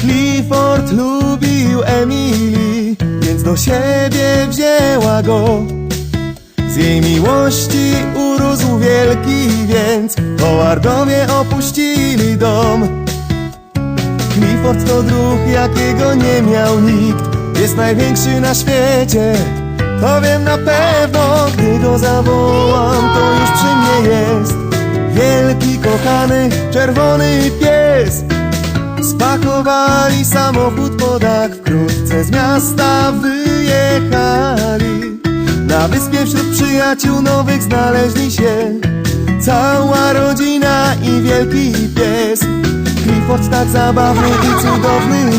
Clifford lubił Emily, więc do siebie wzięła go. Z jej miłości urósł wielki, więc Howardowie opuścili dom. Clifford to druh, jakiego nie miał nikt. Jest największy na świecie To wiem na pewno. Gdy go zawołam, to już przy mnie jest. Wielki, kochany, czerwony pies Samochód po dach Wkrótce z miasta wyjechali. Na wyspie wśród przyjaciół nowych znaleźli się Cała rodzina i wielki pies. Clifford tak zabawny i cudowny